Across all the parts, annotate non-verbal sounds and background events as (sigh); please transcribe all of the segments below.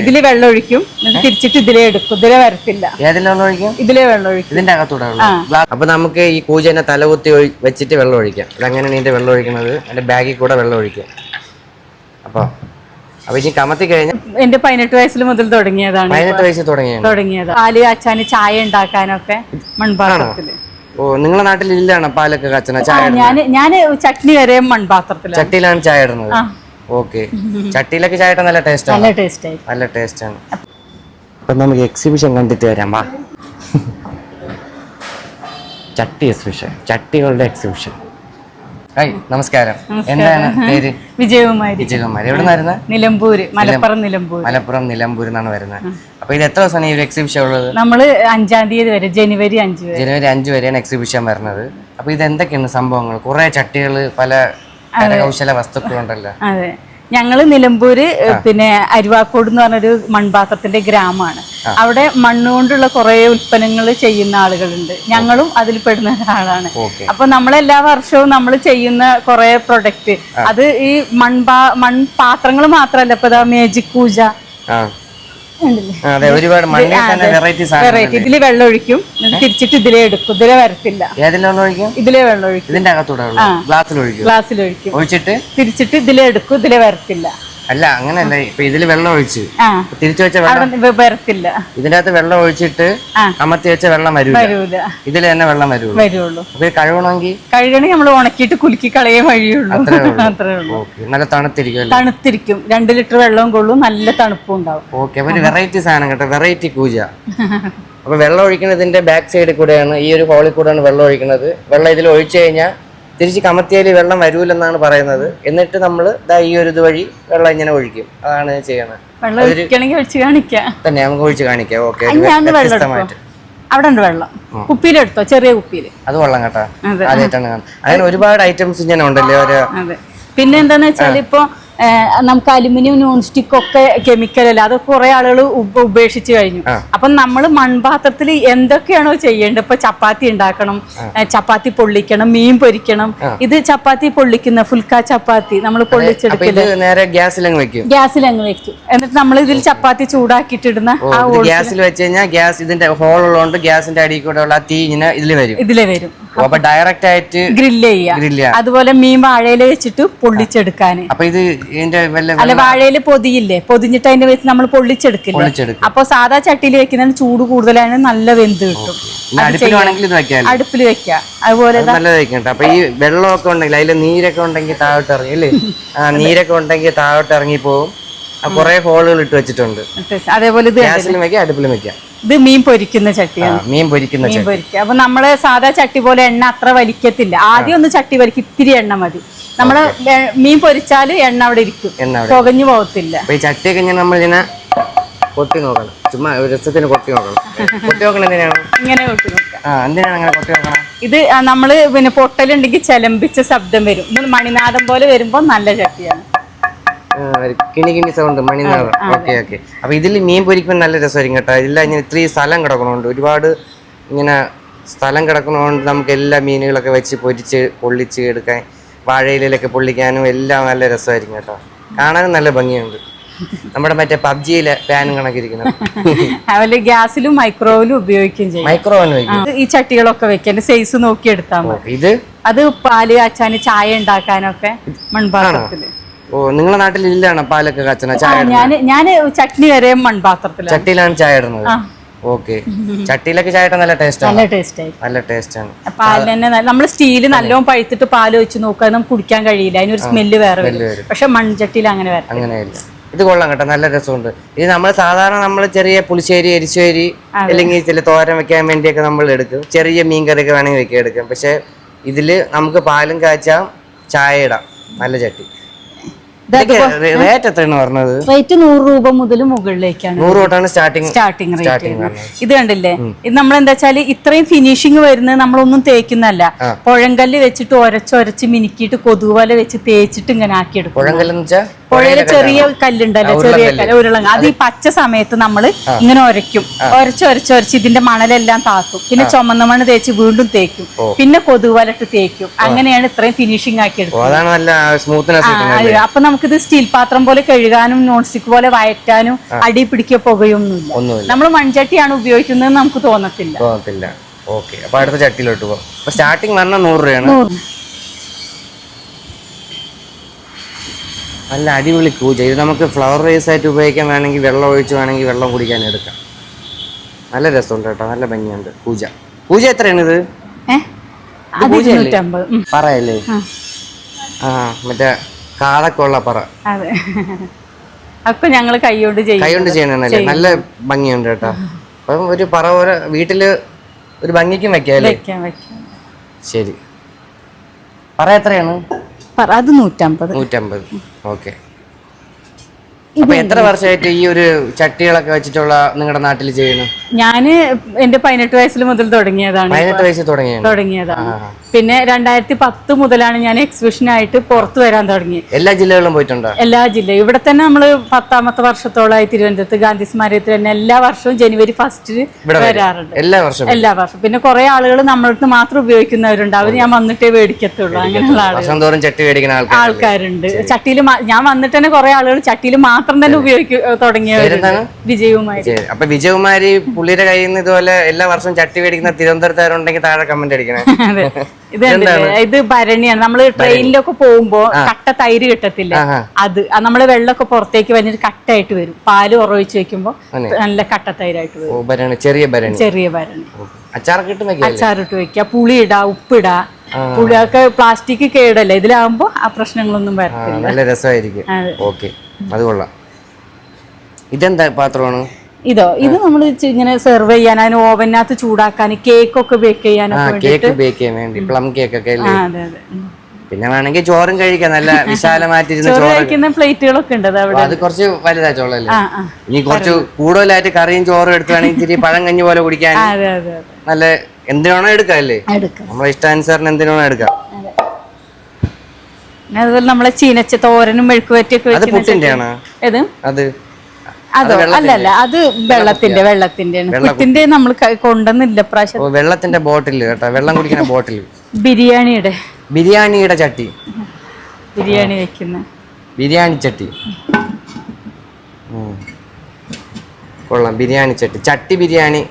ഇതിൽ വെള്ളം ഒഴിക്കും എന്നിട്ട് തിരിച്ചിട്ട് ഇതിലേ എടുക്കും. ഇതിലെ വരത്തില്ല. ഏതിൽ വെള്ളം ഒഴിക്കും? ഇതിലേ വെള്ളം ഒഴിക്കും ഇതിന്റെ അകത്തൂടെ അപ്പൊ നമുക്ക് ഈ കൂജനെ തലകുത്തി വെച്ചിട്ട് വെള്ളം ഒഴിക്കാം. ഇതങ്ങനെയാണ് ഇതിന്റെ വെള്ളം ഒഴിക്കുന്നത്? അതിന്റെ ബാഗിൽ കൂടെ വെള്ളം ഒഴിക്കാം. അപ്പൊ അപ്പൊ ഇനി കമത്തി കഴിഞ്ഞാൽ എന്റെ പതിനെട്ട് വയസ്സിൽ മുതൽ തുടങ്ങിയതാണ് പതിനെട്ട് വയസ്സിൽ തുടങ്ങിയത്? തുടങ്ങിയത്. പാൽ കാച്ചാന് ചായ ഉണ്ടാക്കാനൊക്കെ മൺപാത്രത്തിൽ. ഓ നിങ്ങളെ നാട്ടിൽ ഇല്ലാണ് പാലൊക്കെ കാച്ചണ ചായ ഞാൻ ഞാൻ ഞാൻ ചട്നി വരെ മൺപാത്രത്തിലാണ്. ചട്ടിയിലാണ് ചായ ഇടുന്നത്. ഓക്കെ. ചട്ടിയിലൊക്കെ ചായ നല്ല ടേസ്റ്റ് നല്ല ടേസ്റ്റ് ആയി നല്ല ടേസ്റ്റ് ആണ്. അപ്പൊ നമുക്ക് എക്സിബിഷൻ കണ്ടിട്ട് വരാം വാ. ചട്ടി എക്സിബിഷൻ ചട്ടികളുടെ എക്സിബിഷൻ ഹായ് നമസ്കാരം. എന്താണ് പേര്? വിജയകുമാരി. വിജയകുമാരി. എവിടെ നിന്നായിരുന്നു നിലമ്പൂര് മലപ്പുറം നിലമ്പൂർ മലപ്പുറം നിലമ്പൂർ എന്നാണ് വരുന്നത്. അപ്പൊ ഇത് എത്ര ദിവസമാണ് ഈ ഒരു എക്സിബിഷൻ ഉള്ളത്? നമ്മൾ അഞ്ചാം തീയതി വരെ ജനുവരി അഞ്ച് വരെ. ജനുവരി അഞ്ച് വരെയാണ് എക്സിബിഷൻ വരുന്നത്. അപ്പൊ ഇത് എന്തൊക്കെയാണ് സംഭവങ്ങൾ? കുറെ ചട്ടികൾ പല കരകൗശല വസ്തുക്കളുണ്ടല്ലോ അതെ. ഞങ്ങൾ നിലമ്പൂര് പിന്നെ അരുവാക്കോട് എന്ന് പറഞ്ഞൊരു മൺപാത്രത്തിന്റെ ഗ്രാമമാണ്. അവിടെ മണ്ണുകൊണ്ടുള്ള കുറെ ഉൽപ്പന്നങ്ങൾ ചെയ്യുന്ന ആളുകളുണ്ട്. ഞങ്ങളും അതിൽ പെടുന്ന ഒരാളാണ്. അപ്പൊ അപ്പൊ നമ്മളെല്ലാ വർഷവും നമ്മൾ ചെയ്യുന്ന കുറെ പ്രൊഡക്റ്റ്. അത് ഈ മൺപാ മൺപാത്രങ്ങൾ മാത്രമല്ല. ഇപ്പൊ മേജിക് പൂജ. അതെ ഒരുപാട് വെറൈറ്റി ഇതിൽ വെള്ളം ഒഴിക്കും തിരിച്ചിട്ട് ഇതിലേ എടുക്കും. ഇതിലെ വരത്തില്ല. ഇതിലേ വെള്ളം ഒഴിക്കും ഇതിന്റെ അകത്തൂടെ ഗ്ലാസ്സിൽ ഒഴിക്കും ഗ്ലാസ്സിൽ ഒഴിക്കും. ഒഴിച്ചിട്ട്? തിരിച്ചിട്ട് ഇതിലേ എടുക്കും. ഇതിലേ വരത്തില്ല. അല്ല അങ്ങനല്ല. ഇപ്പൊ ഇതിൽ വെള്ളം ഒഴിച്ച്. തിരിച്ചു വെച്ച വെള്ളം വരത്തില്ല. ഇതിന്റെ അകത്ത് വെള്ളം ഒഴിച്ചിട്ട്. അമർത്തി വെച്ച വെള്ളം വരൂല. ഇതിൽ തന്നെ വെള്ളം വരൂള്ളൂ. വരുള്ളൂ. അപ്പൊ കഴുകണമെങ്കിൽ കഴുകണമെങ്കിൽ നമ്മൾ ഉണക്കിയിട്ട് കുലുക്കി കളയേ വഴിയുള്ളൂ. അത്രേ ഉള്ളൂ. നല്ല തണുത്തിരിക്കും തണുത്തിരിക്കും. രണ്ട് ലിറ്റർ വെള്ളവും കൊള്ളും. നല്ല തണുപ്പും ഉണ്ടാവും. ഓക്കെ. അപ്പൊ ഒരു വെറൈറ്റി സാധനം കേട്ടോ. വെറൈറ്റി കൂജ (laughs) അപ്പൊ വെള്ളം ഒഴിക്കുന്നതിന്റെ ബാക്ക് സൈഡിൽ കൂടെയാണ് ഈ ഒരു ഹോളിൽ കൂടെയാണ് വെള്ളം ഒഴിക്കുന്നത്. വെള്ളം ഇതിൽ ഒഴിച്ചു കഴിഞ്ഞാൽ തിരിച്ച് കമത്തിയാൽ വെള്ളം വരൂലെന്നാണ് പറയുന്നത്. എന്നിട്ട് നമ്മൾ ദാ ഈ ഒരു ഇത് വഴി വെള്ളം ഇങ്ങനെ ഒഴിക്കും. അതാണ് ചെയ്യണത്. വെള്ളം ഒഴിക്കണമെങ്കിൽ ഒഴിച്ച് കാണിക്കാം. തന്നെ നമുക്ക് ഒഴിച്ച് കാണിക്കാം. ഓക്കെ വ്യത്യസ്തമായിട്ട്. അവിടെ ഉണ്ട് വെള്ളം. കുപ്പിയിലെടുത്തോ ചെറിയ കുപ്പിയിൽ. അത് വെള്ളം കേട്ടോ. അതെ. ആദ്യമായിട്ടാണ് കാണുന്നത്. അങ്ങനെ ഒരുപാട് ഐറ്റംസ് ഇങ്ങനെ ഉണ്ടല്ലേ? ഒരു പിന്നെ എന്താന്ന് വെച്ചാൽ ഇപ്പൊ നമുക്ക് അലുമിനിയം നോൺ സ്റ്റിക്ക് ഒക്കെ കെമിക്കൽ അല്ല അത് കുറെ ആളുകൾ ഉപേക്ഷിച്ച് കഴിഞ്ഞു. അപ്പൊ നമ്മൾ മൺപാത്രത്തിൽ എന്തൊക്കെയാണോ ചെയ്യേണ്ടത്? ഇപ്പൊ ചപ്പാത്തി ഉണ്ടാക്കണം ചപ്പാത്തി പൊള്ളിക്കണം മീൻ പൊരിക്കണം. ഇത് ചപ്പാത്തി പൊള്ളിക്കുന്ന ഫുൽക്ക ചപ്പാത്തി നമ്മൾ അപ്പൊ പൊള്ളിച്ചെടുക്കും ഇത് നേരെ ഗ്യാസിലങ്ങ് വെക്കും. ഗ്യാസിൽ അങ്ങ് വെക്കും. എന്നിട്ട് നമ്മൾ ഇതിൽ ചപ്പാത്തി ചൂടാക്കിയിട്ടിടുന്ന ഗ്യാസിൽ വെച്ച് കഴിഞ്ഞാൽ ഗ്യാസ് ഇതിന്റെ ഹോൾ ഉള്ളതുകൊണ്ട് ഗ്യാസിന്റെ അടിയിൽ കൂടെ ഉള്ള തീ ഇങ്ങനെ ഇതിൽ വരും. ഇതിലെ വരും. അപ്പൊ ഡയറക്റ്റ് ആയിട്ട് ഗ്രില്ല് ചെയ്യാം. അതുപോലെ മീൻ വാഴയില വെച്ചിട്ട് പൊള്ളിച്ചെടുക്കാൻ അപ്പൊ ഇത് അല്ല വാഴയിൽ പൊതിയില്ലേ? പൊതിഞ്ഞിട്ട് അതിന്റെ വെച്ച് നമ്മൾ പൊള്ളിച്ചെടുക്കില്ല? പൊള്ളിച്ചെടുക്കും. അപ്പൊ സാധാ ചട്ടിയിൽ വെക്കുന്നതിന് ചൂട് കൂടുതലാണ് നല്ല വെന്ത് കിട്ടും. അടുപ്പിൽ വെക്കാം അതുപോലെ അപ്പൊ ഈ വെള്ളമൊക്കെ ഉണ്ടെങ്കിൽ അതിൽ നീരൊക്കെ ഉണ്ടെങ്കിൽ താഴോട്ട് ഇറങ്ങി അല്ലേ? ആ നീരൊക്കെ ഉണ്ടെങ്കിൽ താഴോട്ട് ഇറങ്ങി പോകും കുറെ ഹോളുകൾ ഇട്ട് വെച്ചിട്ടുണ്ട്. അതേപോലെ ഇത് ഗ്യാസിലും വെക്കാം അടുപ്പിലും വെക്കാം. ഇത് മീൻ പൊരിക്കുന്ന ചട്ടിയാണ് മീൻ പൊരിക്കുന്ന മീൻ ചട്ടി. പൊരിക്കുക. അപ്പൊ നമ്മൾ സാധാ ചട്ടി പോലെ എണ്ണ അത്ര വലിക്കത്തില്ല. ആദ്യം ഒന്ന് ചട്ടി വലിക്കും ഇത്തിരി എണ്ണ മതി. നമ്മൾ മീൻ പൊരിച്ചാൽ എണ്ണ അവിടെ ഇരിക്കും. തുകഞ്ഞു പുകഞ്ഞു പോകത്തില്ല. ഈ ചട്ടിയൊക്കെ ഇങ്ങനെ നമ്മൾ ഇങ്ങനെ കൊട്ടി നോക്കണം. ചുമ്മാ രസത്തിന് കൊട്ടി നോക്കണം. കൊട്ടി നോക്കണം എന്തിനാണ്? ഇങ്ങനെ കൂട്ടി നോക്കുക. ആ എന്തിനാണ് അങ്ങനെ കൊട്ടി നോക്കണം? ഇത് നമ്മൾ പിന്നെ പൊട്ടലുണ്ടെങ്കിൽ ചെലമ്പിച്ച ശബ്ദം വരും. ഇത് മണിനാദം പോലെ വരുമ്പോ നല്ല ചട്ടിയാണ്. കിണി കിണി സൗണ്ട് മണിനാഥം ഓക്കെ ഓക്കെ. അപ്പൊ ഇതിൽ മീൻ പൊരിക്കുമ്പോൾ നല്ല രസമായിരിക്കും കേട്ടോ. ഇല്ല ഇങ്ങനെ ഇത്രയും സ്ഥലം കിടക്കണോണ്ട്. ഒരുപാട് ഇങ്ങനെ സ്ഥലം കിടക്കണോണ്ട് നമുക്ക് എല്ലാ മീനുകളൊക്കെ വെച്ച് പൊരിച്ച് പൊള്ളിച്ച് എടുക്കാൻ വാഴയിലൊക്കെ പൊള്ളിക്കാനും എല്ലാം നല്ല രസമായിരിക്കും കേട്ടോ. കാണാനും നല്ല ഭംഗിയുണ്ട്. നമ്മുടെ മറ്റേ പബ്ജിയിലെ പാനും കണക്കിരിക്കണം (laughs) അവർ ഗ്യാസിലും മൈക്രോവിലും ഉപയോഗിക്കുകയും ചെയ്യും. മൈക്രോ ഓവൻ ഈ ചട്ടികളൊക്കെ വെക്കാൻ സൈസ് നോക്കി എടുത്താൽ മതി ഇത് അത് പാൽ കാച്ചാന് ചായ ഉണ്ടാക്കാനൊക്കെ മൺപാത്രത്തിൽ. ഓ നിങ്ങളുടെ നാട്ടിൽ ഇല്ലാണ് പാലൊക്കെ കച്ചന ചായ ഞാൻ ചട്ടി ചട്നി വരെ മൺപാത്രത്തിൽ ചട്ടിയിലാണ് ചായ ഇടുന്നത്? ഓക്കെ. ചട്ടിയിലൊക്കെ ചായ ഇട്ടാൽ നല്ല ടേസ്റ്റ് നല്ല ടേസ്റ്റ് നല്ല ടേസ്റ്റ് ആണ്. പാലിന് തന്നെ നമ്മൾ സ്റ്റീൽ നല്ലോണം പഴുത്തിട്ട് പാൽ വെച്ച് നോക്കുക നമുക്ക് കുടിക്കാൻ കഴിയില്ല. അതിനൊരു സ്മെല്ല് വേറെ വരും. പക്ഷെ മൺചട്ടിയിൽ അങ്ങനെ വരാം അങ്ങനെയില്ല ഇത് കൊള്ളാം കേട്ടോ നല്ല രസമുണ്ട്. ഇത് നമ്മൾ സാധാരണ നമ്മൾ ചെറിയ പുളിശ്ശേരി എരിശ്ശേരി അല്ലെങ്കിൽ ചില തോരൻ വെക്കാൻ വേണ്ടിയൊക്കെ നമ്മൾ എടുക്കും. ചെറിയ മീൻ കറിയൊക്കെ വേണമെങ്കിൽ വെക്കാൻ എടുക്കും. പക്ഷെ ഇതിൽ നമുക്ക് പാലും കാച്ചാം ചായ ഇടാം. നല്ല ചട്ടി. റേറ്റ് എത്രയാണ് പറഞ്ഞത്? റേറ്റ് നൂറ് രൂപ മുതൽ മുകളിലേക്കാണ്. നൂറ് തൊട്ടാണ് സ്റ്റാർട്ടിങ് സ്റ്റാർട്ടിങ് റേറ്റ് ഇത് കണ്ടില്ലേ? ഇത് നമ്മൾ എന്താ വെച്ചാൽ ഇത്രയും ഫിനിഷിങ് വരുന്നത് നമ്മളൊന്നും തേക്കുന്നല്ല പുഴങ്കല്ല് വെച്ചിട്ട് ഒരച്ചൊരച്ച് മിനുക്കിയിട്ട് കൊതുകുവല വെച്ച് തേച്ചിട്ട് ഇങ്ങനെ ആക്കിയെടുക്കും. പുഴങ്കല്ലെന്ന് വെച്ചാൽ പുഴയിലെ ചെറിയ കല്ലുണ്ടല്ലോ ചെറിയ കല്ല് ഉരുളങ്ങ അത് ഈ പച്ച സമയത്ത് നമ്മൾ ഇങ്ങനെ ഒരയ്ക്കും. ഒരച്ച് ഒരച്ച് ഒരച്ച്. ഇതിന്റെ മണലെല്ലാം താത്തും. പിന്നെ ചുമന്ന മണ്ണ് തേച്ച് വീണ്ടും തേക്കും. പിന്നെ കൊതുവലട്ട് തേക്കും. അങ്ങനെയാണ് ഇത്രയും ഫിനിഷിംഗ് ആക്കി എടുക്കുന്നത്. അപ്പൊ നമുക്കിത് സ്റ്റീൽ പാത്രം പോലെ കഴുകാനും നോൺ സ്റ്റിക്ക് പോലെ വയറ്റാനും അടി പിടിക്കുക പുകയൊന്നുമില്ല. നമ്മൾ മൺചട്ടിയാണ് ഉപയോഗിക്കുന്നത് നമുക്ക് തോന്നത്തില്ല. തോന്നത്തില്ല. ഓക്കെ. അപ്പൊ അടുത്ത ചട്ടിയിലോട്ട് പോകാം സ്റ്റാർട്ടിങ് പറഞ്ഞാൽ നൂറ് രൂപയാണ്. നല്ല അടിപൊളി കൂജ ഇത് നമുക്ക് ഫ്ലവർ റൈസ് ആയിട്ട് ഉപയോഗിക്കാൻ വേണമെങ്കിൽ വെള്ളം ഒഴിച്ച് വേണമെങ്കിൽ വെള്ളം കുടിക്കാൻ എടുക്കാം. നല്ല രസമുണ്ട് കേട്ടോ. നല്ല ഭംഗിയുണ്ട് പൂജ. പൂജ എത്രയാണ് ഇത് ഏ അത് ഇരുന്നൂറ്റമ്പത്. ഉം. പറയല്ലേ? ആ. മറ്റേ കാടക്കുള്ള പറ. അപ്പൊ കൈകൊണ്ട് കൈകൊണ്ട് ചെയ്യണല്ലേ നല്ല ഭംഗിയുണ്ട് കേട്ടോ. അപ്പം ഒരു പറ പോലെ വീട്ടിൽ ഒരു ഭംഗിക്കും വെക്കാം അല്ലേ വെക്കാൻ വെക്കാൻ ശരി. പറ എത്രയാണ്? പറ അത് നൂറ്റമ്പത്. നൂറ്റമ്പത്. ഓക്കെ. അപ്പൊ എത്ര വർഷമായിട്ട് ഈ ഒരു ചട്ടികളൊക്കെ വെച്ചിട്ടുള്ള നിങ്ങളുടെ നാട്ടിൽ ചെയ്യുന്നു? ഞാൻ എന്റെ പതിനെട്ട് വയസ്സിൽ മുതൽ തുടങ്ങിയതാണ് പതിനെട്ട് വയസ്സ് തുടങ്ങിയതാണ്. തുടങ്ങിയതാണ്. പിന്നെ രണ്ടായിരത്തി പത്ത് മുതലാണ് ഞാൻ എക്സിബിഷനായിട്ട് പുറത്തു വരാൻ തുടങ്ങിയത് എല്ലാ ജില്ലകളിലും പോയിട്ടുണ്ട്? എല്ലാ ജില്ലയും ഇവിടെ തന്നെ നമ്മൾ പത്താമത്തെ വർഷത്തോളമായി തിരുവനന്തപുരത്ത് ഗാന്ധി സ്മാരകത്തിൽ തന്നെ എല്ലാ വർഷവും ജനുവരി ഫസ്റ്റിന് വരാറുണ്ട്. എല്ലാ വർഷവും എല്ലാ വർഷവും. പിന്നെ കുറെ ആളുകൾ നമ്മളടുത്ത് മാത്രം ഉപയോഗിക്കുന്നവരുണ്ട്. അവർ ഞാൻ വന്നിട്ടേ മേടിക്കത്തുള്ളൂ. അങ്ങനെയുള്ള ചട്ടി മേടിക്കുന്ന ആൾക്കാരുണ്ട്. ചട്ടിയിൽ ഞാൻ വന്നിട്ട് തന്നെ കുറെ ആളുകൾ ചട്ടിയിൽ മാത്രം തന്നെ ഉപയോഗിക്കു തുടങ്ങിയവരുണ്ട്. വിജയകുമാരി. അപ്പൊ വിജയകുമാരി പുള്ളിയുടെ കയ്യിൽ നിന്ന് ഇതുപോലെ എല്ലാ വർഷവും ചട്ടി മേടിക്കുന്ന തിരുവനന്തപുരത്തുകാരുണ്ടെങ്കിൽ താഴെ കമന്റ് അടിക്കണേ. (laughs) ഇത് ഭരണിയാണ്. നമ്മൾ ട്രെയിനിലൊക്കെ പോകുമ്പോ കട്ട തൈര് കിട്ടത്തില്ല? അത്. നമ്മൾ വെള്ളമൊക്കെ പുറത്തേക്ക് വന്നിട്ട് കട്ടായിട്ട് വരും. പാൽ ഉറവിച്ച് വെക്കുമ്പോ. നല്ല കട്ട തൈരായിട്ട് വരും. ചെറിയ ഭരണി. ചെറിയ ഭരണി. അച്ചാറിട്ട് വെക്കുക. പുളി ഇടാ ഉപ്പിടാ പുളിയൊക്കെ പ്ലാസ്റ്റിക് കേടല്ലേ? ഇതിലാവുമ്പോ ആ പ്രശ്നങ്ങളൊന്നും വരത്തില്ല. നല്ല രസമായിരിക്കും. ഓക്കെ. അത് കൊള്ളാം. ഇതെന്താ പാത്രമാണ്? ഇതോ ഇത് നമ്മൾ ഇങ്ങനെ സെർവ് ചെയ്യാൻ അതിന് ഓവനകത്ത് ചൂടാക്കാൻ കേക്കൊക്കെ ബേക്ക് ആ ചെയ്യാനൊക്കെ കേക്ക് ബേക്ക് ചെയ്യാൻ വേണ്ടി പ്ലം കേക്ക് ഒക്കെ പിന്നെ വേണമെങ്കിൽ ചോറും കഴിക്കാം നല്ല (laughs) വിശാലമായിട്ടിരുന്ന ചോറ് ചോറ്. കഴിക്കുന്ന പ്ലേറ്റുകളൊക്കെ ഉണ്ട് അത് കുറച്ച് വലുതാ ആ ഇനി കുറച്ച് കൂടുതലായിട്ട് കറിയും ചോറും എടുക്കുകയാണെങ്കിൽ ഇത്തിരി (laughs) പഴം കഞ്ഞി പോലെ കുടിക്കാൻ നല്ല എന്തിനാണോ എടുക്കാം അല്ലേ? നമ്മളെ ഇഷ്ടാനുസരണം എന്തിനാണോ എടുക്കാം. അതുപോലെ നമ്മളെ ചീനച്ച തോരനും മെഴുക്കുവറ്റിയൊക്കെ അത് വെക്കുന്ന പുട്ടിന്റെ ആണോ ഏത്? അത് അതോ അല്ലല്ല അത് വെള്ളത്തിന്റെ വെള്ളത്തിന്റെ വെള്ളത്തിന്റെ നമ്മൾ കൊണ്ടുവന്നില്ല പ്രാവശ്യം വെള്ളത്തിന്റെ ബോട്ടിൽ കേട്ടോ. വെള്ളം കുടിക്കുന്ന ബോട്ടിൽ. ബിരിയാണിയുടെ. ബിരിയാണിയുടെ ചട്ടി. ബിരിയാണി വെക്കുന്ന. ബിരിയാണി ചട്ടി. കൊള്ളാം ബിരിയാണി ചട്ടി. ചട്ടി ബിരിയാണി.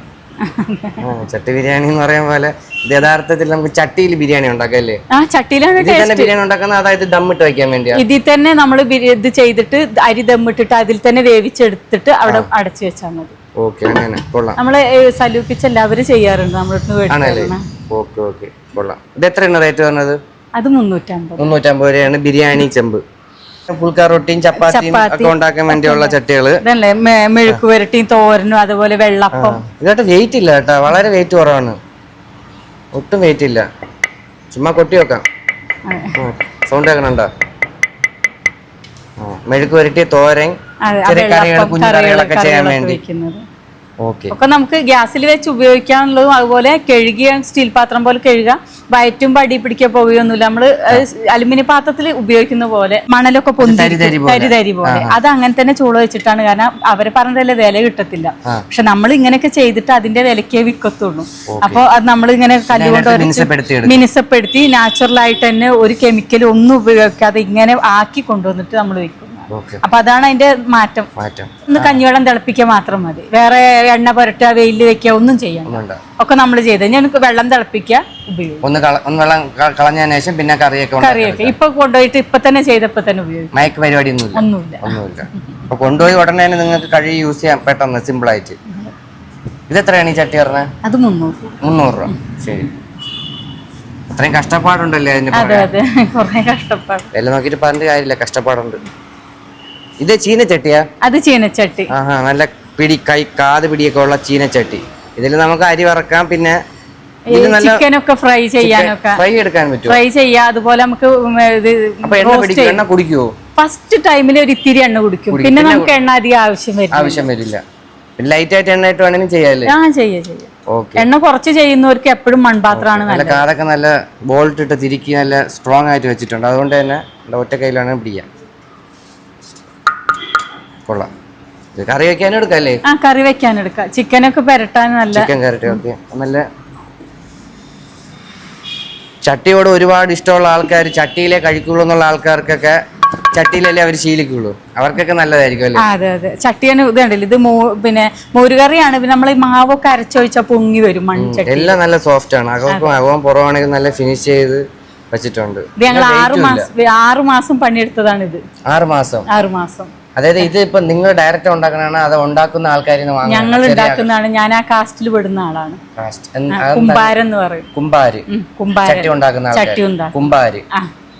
ചട്ടി ബിരിയാണി എന്ന് പറയാൻ പോലെ ഇത് യഥാർത്ഥത്തിൽ നമുക്ക് ചട്ടിയിൽ ബിരിയാണി ഉണ്ടാക്കല്ലേ? ആ ചട്ടിയിലാണ് തന്നെ ബിരിയാണി ഉണ്ടാക്കുന്നത് അതായത് ദമ്മിട്ട് വെക്കാൻ വേണ്ടിയാ. ഇതിൽ തന്നെ നമ്മൾ ഇത് ചെയ്തിട്ട് അരി ദമ്മിട്ടിട്ട് അതിൽ തന്നെ വേവിച്ചെടുത്തിട്ട് അവിടെ അടച്ചു വെച്ചാൽ മതി. ഓക്കെ അങ്ങനെ. കൊള്ളാം. നമ്മൾ സലൂക്കിച്ച് എല്ലാവരും ചെയ്യാറുണ്ട്. നമ്മളിട്ട് കൊള്ളാം. ഇത് എത്രയാണ് റേറ്റ് പറഞ്ഞത്? അത് മുന്നൂറ്റമ്പത്. മുന്നൂറ്റമ്പത് രൂപയാണ് ബിരിയാണി ചെമ്പ്. പുൽക്കാ റൊട്ടിയും ചപ്പാത്തിയും ഒക്കെ ഉണ്ടാക്കാൻ വേണ്ടിയുള്ള ചട്ടികൾ. മെഴുക്ക് പുരട്ടിയും തോരനും അതുപോലെ വെള്ളപ്പം. ഇതോട്ട് വെയിറ്റ് ഇല്ല കേട്ടോ. വളരെ വെയിറ്റ് കുറവാണ്. ഒട്ടും വെയിറ്റ് ഇല്ല. ചുമ്മാ കൊട്ടി വെക്കാം. സൗണ്ട് കേൾക്കണുണ്ടോ? മെഴുക്ക് വരട്ടി തോരൻ ചെറിയ കറികൾ കുഞ്ഞു കറികളൊക്കെ ചെയ്യാൻ വേണ്ടി. ഒക്കെ നമുക്ക് ഗ്യാസിൽ വെച്ച് ഉപയോഗിക്കാനുള്ളതും അതുപോലെ കഴുകിയ സ്റ്റീൽ പാത്രം പോലെ കഴുകുക വയറ്റും പടി പിടിക്കുക പോവുകയൊന്നുമില്ല. നമ്മൾ അലുമിനിയം പാത്രത്തിൽ ഉപയോഗിക്കുന്ന പോലെ മണലൊക്കെ പൊന്തി തരി പോലെ. തരി പോലെ. അത് അങ്ങനെ തന്നെ ചൂള വെച്ചിട്ടാണ്. കാരണം അവരെ പറഞ്ഞതല്ലേ വില കിട്ടത്തില്ല. പക്ഷെ നമ്മൾ ഇങ്ങനെയൊക്കെ ചെയ്തിട്ട് അതിന്റെ വിലക്കേ വിൽക്കത്തുള്ളൂ അപ്പൊ അത് നമ്മൾ ഇങ്ങനെ കല്ലുകൊണ്ട് മിനിസപ്പെടുത്തി നാച്ചുറൽ ആയിട്ട് തന്നെ ഒരു കെമിക്കൽ ഒന്നും ഉപയോഗിക്കാതെ ഇങ്ങനെ ആക്കി കൊണ്ടുവന്നിട്ട് നമ്മൾ ഓക്കെ അപ്പൊ അതാണ് അതിന്റെ മാറ്റം. മാറ്റം. ഒന്ന് കഞ്ഞിവെള്ളം തിളപ്പിക്കുക മാത്രം മതി. വേറെ എണ്ണ പുരട്ട വെയിലിൽ വെക്കുക ഒന്നും ചെയ്യണ്ട. ഒക്കെ നമ്മൾ ചെയ്ത്. ഞാൻ വെള്ളം തിളപ്പിക്കുക ഉപയോഗിക്കും. ഒന്ന് വെള്ളം കളഞ്ഞതിന് ശേഷം പിന്നെ കറിയൊക്കെ. കറിയൊക്കെ. ഇപ്പൊ കൊണ്ടുപോയിട്ട് ഇപ്പൊ തന്നെ ചെയ്തപ്പോ തന്നെ ഉപയോഗിക്കും. മയക്ക് പരിപാടി ഒന്നുമില്ല. ഒന്നുമില്ല. അപ്പൊ കൊണ്ടുപോയി ഉടനെ തന്നെ നിങ്ങൾക്ക് കഴുകി യൂസ് ചെയ്യാൻ പെട്ടെന്ന് സിമ്പിൾ ആയിട്ട്. ഇത് എത്രയാണ് ഈ ചട്ടി പറഞ്ഞത് അത് മുന്നൂറ് മുന്നൂറ് രൂപ. ശരി. അത്രയും കഷ്ടപ്പാടുണ്ടല്ലേ അതിന്റെ വില നോക്കിയിട്ട് പറഞ്ഞിട്ട് കാര്യമില്ല. കഷ്ടപ്പാടുണ്ട്. ഇത് ചീനച്ചട്ടിയാ? അത് ചീനച്ചട്ടി. ആഹാ നല്ല പിടി കൈ കാത് പിടിയൊക്കെ ഉള്ള ചീനച്ചട്ടി. ഇതിൽ നമുക്ക് അരി വറക്കാം പിന്നെ ചിക്കനൊക്കെ ഫ്രൈ ചെയ്യാനൊക്കെ ഫ്രൈ എടുക്കാൻ പറ്റുമോ ഫ്രൈ ചെയ്യാ അതുപോലെ നമുക്ക് ഇത് എണ്ണ കുടിക്കുവോ? ഫസ്റ്റ് ടൈമിൽ ഒരു ഇത്തിരി എണ്ണ കുടിക്കും. പിന്നെ നമുക്ക് എണ്ണ അധികം ആവശ്യം വരില്ല. ആവശ്യം വരില്ല. ലൈറ്റ് ആയിട്ട് എണ്ണ ഇട്ട് വേണമെങ്കിൽ ചെയ്യാല്ലേ? ആ ചെയ്യാ ചെയ്യാം. എണ്ണ കുറച്ച് ചെയ്യുന്നവർക്ക് എപ്പോഴും മൺപാത്രമാണ് നല്ല കാതൊക്കെ നല്ല ബോൾട്ട് ഇട്ട് തിരിക്കി നല്ല സ്ട്രോങ് ആയിട്ട് വെച്ചിട്ടുണ്ട്. അതുകൊണ്ട് തന്നെ ഒറ്റ കയ്യിലാണ് പിടിക്കാം. കൊള്ളാം. ഇത് കറി വെക്കാനും എടുക്കല്ലേ? ആ കറി വെക്കാൻ എടുക്കാം. ചിക്കനൊക്കെ പെരട്ടാൻ നല്ല ചിക്കൻ കറി ഓക്കെ. നല്ല ചട്ടിയോട് ഒരുപാട് ഇഷ്ടമുള്ള ആൾക്കാർ ചട്ടിയിലേ കഴിക്കുള്ളൂ എന്നുള്ള ആൾക്കാർക്കൊക്കെ ചട്ടിയിലല്ലേ അവർ ശീലിക്കുള്ളൂ. അവർക്കൊക്കെ നല്ലതായിരിക്കും അല്ലേ? അതെ അതെ. ചട്ടിയാണ് ഇത് കണ്ടില്ല ഇത് മോ പിന്നെ മോരുകറിയാണ്. പിന്നെ നമ്മൾ ഈ മാവൊക്കെ അരച്ചൊഴിച്ചാൽ പൊങ്ങി വരും മൺചട്ടി. എല്ലാം നല്ല സോഫ്റ്റ് ആണ്. അകവും അകവും പുറമാണെങ്കിൽ നല്ല ഫിനിഷ് ചെയ്ത് വെച്ചിട്ടുണ്ട്. ഇത് ഞങ്ങൾ ആറ് മാസം ആറ് മാസം പണിയെടുത്തതാണ് ഇത് ആറ് മാസം. ആറ് മാസം. അതായത് ഇത് ഇപ്പൊ നിങ്ങൾ ഡയറക്റ്റ് ഉണ്ടാക്കണാണ് അത് ഉണ്ടാക്കുന്ന ആൾക്കാരിൽ നിന്ന് ഞങ്ങൾ ഉണ്ടാക്കുന്നതാണ് ഞാൻ ആ കാസ്റ്റിൽ പെടുന്ന ആളാണ്. കുമ്പാരൻ എന്ന് പറയും. കുമ്പാര്. ചട്ടി ഉണ്ടാക്കുന്ന ചട്ടി കുമ്പാര്.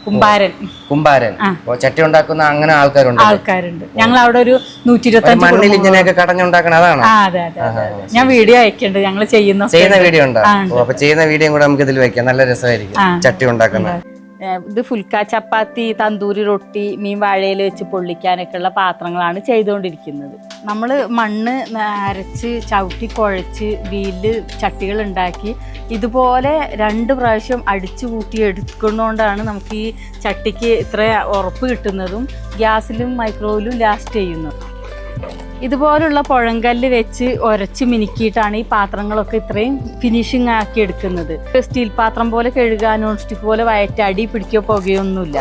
കുമ്പാരൻ. കുമ്പാരൻ. ചട്ടി ഉണ്ടാക്കുന്ന അങ്ങനെ ആൾക്കാരുണ്ട്. ആൾക്കാരുണ്ട് ഞങ്ങൾ അവിടെ ഒരു നൂറ്റി ഇരുപത്തഞ്ച് മണ്ണിൽ ഇങ്ങനെയൊക്കെ കടഞ്ഞുണ്ടാക്കണ അതാണ്. ഞാൻ വീഡിയോ അയക്കുന്നുണ്ട് ഞങ്ങൾ ചെയ്യുന്ന ചെയ്യുന്ന വീഡിയോ ഉണ്ടോ? അപ്പൊ ചെയ്യുന്ന വീഡിയോ കൂടെ നമുക്ക് ഇതിൽ വെക്കാം. നല്ല രസമായിരിക്കും. ചട്ടി ഉണ്ടാക്കുന്ന. ഏ, ഇത് ഫുൽക്ക ചപ്പാത്തി തന്തൂരി റൊട്ടി മീൻ വാഴയിൽ വെച്ച് പൊള്ളിക്കാനൊക്കെ ഉള്ള പാത്രങ്ങളാണ് ചെയ്തുകൊണ്ടിരിക്കുന്നത്. നമ്മൾ മണ്ണ് അരച്ച് ചവിട്ടി കുഴച്ച് വീൽ ചട്ടികൾ ഉണ്ടാക്കി ഇതുപോലെ രണ്ട് പ്രാവശ്യം അടിച്ചു കൂട്ടി എടുക്കുന്നതുകൊണ്ടാണ് നമുക്ക് ഈ ചട്ടിക്ക് ഇത്ര ഉറപ്പ് കിട്ടുന്നതും ഗ്യാസിലും മൈക്രോവിലും ലാസ്റ്റ് ചെയ്യുന്നതും. ഇതുപോലുള്ള പുഴങ്കല്ല് വെച്ച് ഒരച്ച് മിനുക്കിയിട്ടാണ് ഈ പാത്രങ്ങളൊക്കെ ഇത്രയും ഫിനിഷിംഗ് ആക്കി എടുക്കുന്നത്. സ്റ്റീൽ പാത്രം പോലെ കഴുകാൻ നോൺ സ്റ്റിക്ക് പോലെ വയറ്റ് അടി പിടിക്കോ പുകയൊന്നുമില്ല.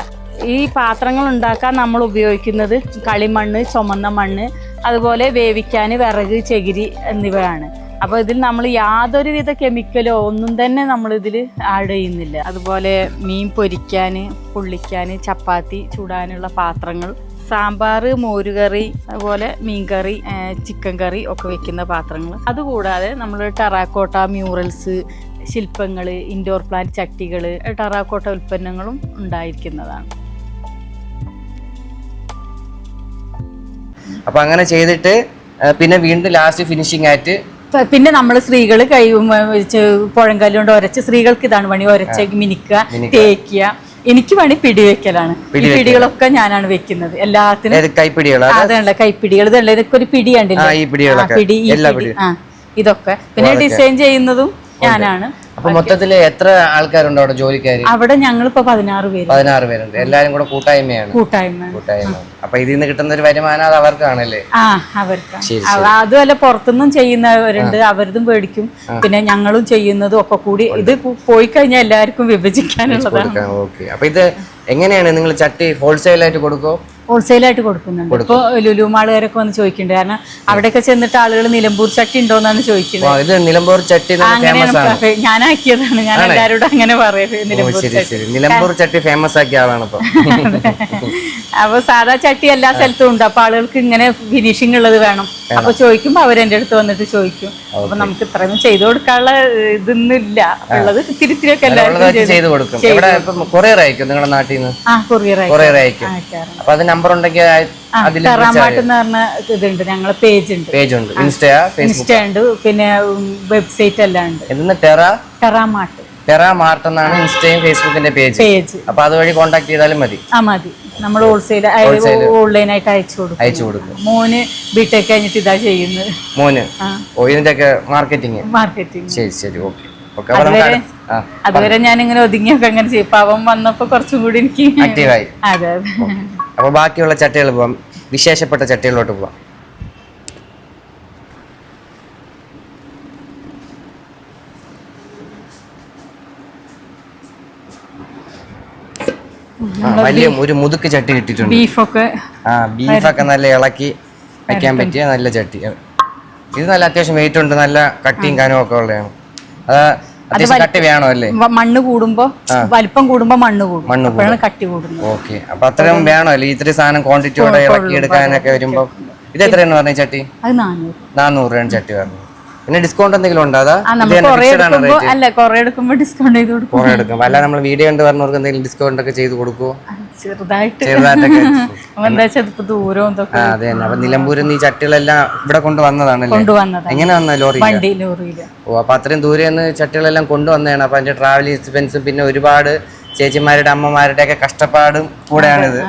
ഈ പാത്രങ്ങൾ ഉണ്ടാക്കാൻ നമ്മൾ ഉപയോഗിക്കുന്നത് കളിമണ്ണ് ചുമന്ന മണ്ണ് അതുപോലെ വേവിക്കാൻ വിറക് ചകിരി എന്നിവയാണ്. അപ്പോൾ ഇതിൽ നമ്മൾ യാതൊരുവിധ കെമിക്കലോ ഒന്നും തന്നെ നമ്മൾ ഇതിൽ ആഡ് ചെയ്യുന്നില്ല. അതുപോലെ മീൻ പൊരിക്കാൻ പൊള്ളിക്കാൻ ചപ്പാത്തി ചൂടാനുള്ള പാത്രങ്ങൾ സാമ്പാർ മോരുകറി അതുപോലെ മീൻകറി ചിക്കൻ കറി ഒക്കെ വെക്കുന്ന പാത്രങ്ങൾ അതുകൂടാതെ നമ്മൾ ടറാക്കോട്ട മ്യൂറൽസ് ശില്പങ്ങൾ ഇൻഡോർ പ്ലാന്റ് ചട്ടികൾ ടറാക്കോട്ട ഉൽപ്പന്നങ്ങളും ഉണ്ടായിരിക്കുന്നതാണ്. അപ്പൊ അങ്ങനെ ചെയ്തിട്ട് പിന്നെ വീണ്ടും ലാസ്റ്റ് ഫിനിഷിംഗ് ആയിട്ട് പിന്നെ നമ്മൾ സ്ത്രീകൾ കൈ പുഴങ്കല്ലുകൊണ്ട് ഉരച്ച് സ്ത്രീകൾക്ക് ഇതാണ് പണി. ഉരച്ച് മിനിക്കുക. തേക്കുക. എനിക്ക് പണി പിടി വെക്കലാണ് ഈ പിടികളൊക്കെ ഞാനാണ് വെക്കുന്നത്. എല്ലാത്തിനും കൈപ്പിടികൾ. ഇതൊക്കെ ഒരു പിടി കണ്ടില്ല? പിടി ഇതൊക്കെ. പിന്നെ ഡിസൈൻ ചെയ്യുന്നതും ഞാനാണ്. അപ്പൊ മൊത്തത്തിൽ എത്ര ആൾക്കാരുണ്ട് അവിടെ ജോലിക്കാര്? അവിടെ ഞങ്ങളിപ്പോ പതിനാറ് പേര്. പതിനാറ് പേരുണ്ട്. എല്ലാരും കൂടെ കൂട്ടായ്മയാണ്. കൂട്ടായ്മ. കൂട്ടായ്മ. അപ്പൊ ഇതിൽ നിന്ന് കിട്ടുന്ന ഒരു വരുമാനം അത് അവർക്കാണല്ലേ? ആ അവർക്ക് അതുമല്ല പുറത്തുനിന്നും ചെയ്യുന്നവരുണ്ട് അവരതും മേടിക്കും പിന്നെ ഞങ്ങളും ചെയ്യുന്നതും ഒക്കെ കൂടി ഇത് പോയി കഴിഞ്ഞാൽ എല്ലാവർക്കും വിഭജിക്കാനുള്ളതാണ്. ഓക്കെ. അപ്പൊ ഇത് എങ്ങനെയാണ് നിങ്ങൾ ചട്ടി ഹോൾസെയിൽ ആയിട്ട് കൊടുക്കോ? ഹോൾസെയിലായിട്ട് കൊടുക്കുന്നുണ്ട്. ഇപ്പൊ ലുലു മാളുകാരൊക്കെ വന്ന് ചോദിക്കുന്നുണ്ട്. കാരണം അവിടെയൊക്കെ ചെന്നിട്ട് ആളുകൾ നിലമ്പൂർ ചട്ടി ഉണ്ടോന്നാണ് ചോദിക്കുന്നത്. ആ, ഞാനാക്കിയതാണ്. ഞാൻ എല്ലാവരോടും അങ്ങനെ പറയുന്നത് നിലമ്പൂർ ചട്ടി. ഫേമസ് ആക്കിയ ആളാണ് (laughs) അപ്പൊ സാധാ ചട്ടി എല്ലാ സ്ഥലത്തും ഉണ്ട്. അപ്പൊ ആളുകൾക്ക് ഇങ്ങനെ ഫിനിഷിംഗ് ഉള്ളത് വേണം. അപ്പൊ ചോദിക്കുമ്പോ അവരെന്റെ അടുത്ത് വന്നിട്ട് ചോദിക്കും. അപ്പൊ നമുക്ക് ഇത്രയും ചെയ്തു കൊടുക്കാനുള്ള ഇതൊന്നും ഇല്ല ഉള്ളത് ഇത്തിരി ഇത്തിരിയൊക്കെ എല്ലാവർക്കും കൊറിയർ അയക്കും നിങ്ങളുടെ നാട്ടിൽ നിന്ന്? കൊറിയർ അയക്കും അപ്പൊ അത് നമ്പർ ഉണ്ടെങ്കിൽ എന്ന് പറഞ്ഞ ഇതുണ്ട് ഞങ്ങളെ പേജ് ഉണ്ട് പേജ് ഉണ്ട് ഇൻസ്റ്റ ഉണ്ട് പിന്നെ വെബ്സൈറ്റ് എല്ലാം ഉണ്ട്. ടെറ? ടെറാമാട്ട് ടെറ മാർട്ട് എന്നാണ് ഇൻസ്റ്റയും ഫേസ്ബുക്കിന്റെ പേജ്. പേജ്. അപ്പൊ അതുവഴി കോൺടാക്ട് ചെയ്താലും മതി. ആ മതി. നമ്മൾ ഹോൾസെയിൽ ഓൺലൈനായിട്ട് അയച്ചു കൊടുക്കും. അയച്ചു കൊടുക്കും. മോന് ബിടെക് കഴിഞ്ഞിട്ട് ഇതാ ചെയ്യുന്നത്. മോന്? ഓ ഇതിന്റെ ഒക്കെ മാർക്കറ്റിംഗ് മാർക്കറ്റിംഗ് ശരി ശരി ഓക്കെ അതുവരെ ഞാൻ ഇങ്ങനെ ഒതുങ്ങിയൊക്കെ അങ്ങനെ ചെയ്യും. അപ്പൊ അവൻ വന്നപ്പോ കുറച്ചും കൂടി എനിക്ക് ആക്റ്റീവായി അതെ അതെ. അപ്പൊ ബാക്കിയുള്ള ചട്ടികൾ പോവാം. വിശേഷപ്പെട്ട ചട്ടികളിലോട്ട് പോവാം. വലിയ ഒരു മുതുക്ക് ചട്ടി കിട്ടിയിട്ടുണ്ട് ബീഫൊക്കെ ആ ബീഫൊക്കെ നല്ല ഇളക്കി വെക്കാൻ പറ്റിയ നല്ല ചട്ടി. ഇത് നല്ല അത്യാവശ്യം വെയിറ്റ് ഉണ്ട്. നല്ല കട്ടിയും കനവും ഒക്കെ ഉള്ളതാണ്. കട്ടി വേണോ അല്ലേ? മണ്ണ് കൂടുമ്പോ വലിപ്പം കൂടുമ്പോ മണ്ണ് കൂടും. അപ്പോഴാണ് കട്ടി കൂടുന്നത്. ഓക്കെ. അപ്പൊ അത്രയും വേണോ അല്ലേ? ഇത്രയും സാധനം ക്വാണ്ടിറ്റിയോടെ ഇറക്കി എടുക്കാനൊക്കെ വരുമ്പോ. ഇത് എത്രയാണ് പറഞ്ഞ ചട്ടി? അത് നാനൂറ്. രൂപയാണ് ചട്ടി പറഞ്ഞു പിന്നെ ഡിസ്കൗണ്ട് എന്തെങ്കിലും ഉണ്ടോ അതാ? അല്ല കൊറേ എടുക്കുമ്പോ ഡിസ്കൗണ്ട് ചെയ്ത് കൊടുക്കും. കുറെ എടുക്കും. അല്ല നമ്മൾ വീഡിയോ കണ്ട് പറഞ്ഞവർക്ക് എന്തെങ്കിലും ഡിസ്കൗണ്ട് ഒക്കെ ചെയ്ത് കൊടുക്കുമോ ചെറുതായിട്ട്. ചെറുതായിട്ടൊക്കെ. (laughs) ദൂരവും അതെ അപ്പൊ നിലമ്പൂരിൽ നിന്ന് ഈ ചട്ടികളെല്ലാം ഇവിടെ കൊണ്ടുവന്നതാണല്ലേ? കൊണ്ടുവന്നതാണ് എങ്ങനെ വന്ന ലോറി വണ്ടി ലോറിയിൽ. ഓ അപ്പൊ അത്രയും ദൂരെ നിന്ന് ചട്ടികളെല്ലാം കൊണ്ടുവന്നതാണ്. അപ്പൊ അതിന്റെ ട്രാവൽ എക്സ്പെൻസും പിന്നെ ഒരുപാട് ചേച്ചിമാരുടെ അമ്മമാരുടെ ഒക്കെ കഷ്ടപ്പാടും കൂടെയാണിത്.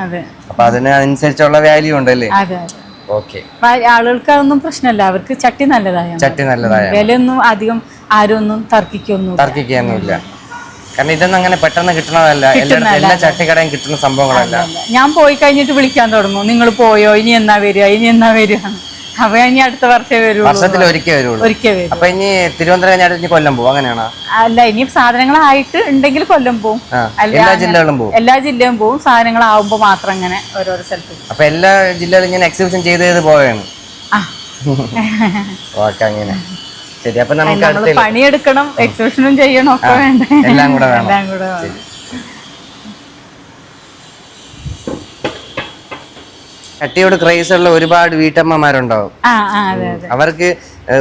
അപ്പൊ അതിനനുസരിച്ചുള്ള വാല്യൂ ഉണ്ടല്ലേ? ആളുകൾക്ക് അതൊന്നും പ്രശ്നമല്ല. അവർക്ക് ചട്ടി നല്ലതായ ചട്ടി നല്ലതായ വിലയൊന്നും അധികം ആരും ഒന്നും തർക്കിക്കൊന്നും തർക്കിക്കാനൊന്നുമില്ല കാരണം ഇതൊന്നും അങ്ങനെ പെട്ടെന്ന് കിട്ടണതല്ല എല്ലായിടത്തും എല്ലാ ചട്ടിക്കടയും കിട്ടുന്ന സംഭവങ്ങളല്ല. ഞാൻ പോയി കഴിഞ്ഞിട്ട് വിളിക്കാൻ തുടങ്ങും. നിങ്ങൾ പോയോ? ഇനി എന്നാ വരിക? ഇനി എന്നാ വരിക? അപ്പൊ ഇനി അടുത്ത വർഷമേ വരുള്ളൂ വർഷത്തിൽ ഒരിക്കൽ വരുള്ളൂ. ഒരിക്കൽ വരും അപ്പൊ ഇനി തിരുവനന്തപുരം കഴിഞ്ഞാൽ ഇനി കൊല്ലം പോകും അങ്ങനെയാണോ? അല്ല ഇനി സാധനങ്ങളായിട്ട് ഉണ്ടെങ്കിൽ കൊല്ലം പോകും എല്ലാ ജില്ലകളും പോകും എല്ലാ ജില്ലയും സാധനങ്ങൾ സാധനങ്ങളാവുമ്പോ മാത്രം അങ്ങനെ ഓരോരോ സ്ഥലത്ത് പോകും അപ്പൊ എല്ലാ ജില്ലകളും ഇങ്ങനെ എക്സിബിഷൻ ചെയ്ത് ചെയ്ത് പോവുകയാണ് (laughs) ഓക്കെ അങ്ങനെ. ശരി അപ്പൊ നമുക്ക് അടുത്ത പണിയെടുക്കണം എക്സിബിഷനും ചെയ്യണം ഒക്കെ വേണ്ടേ? എല്ലാം കൂടെ വേണം. എല്ലാം കൂടെ വേണം. ചട്ടിയോട് ക്രൈസ് ഉള്ള ഒരുപാട് വീട്ടമ്മമാരുണ്ടാവും അവർക്ക്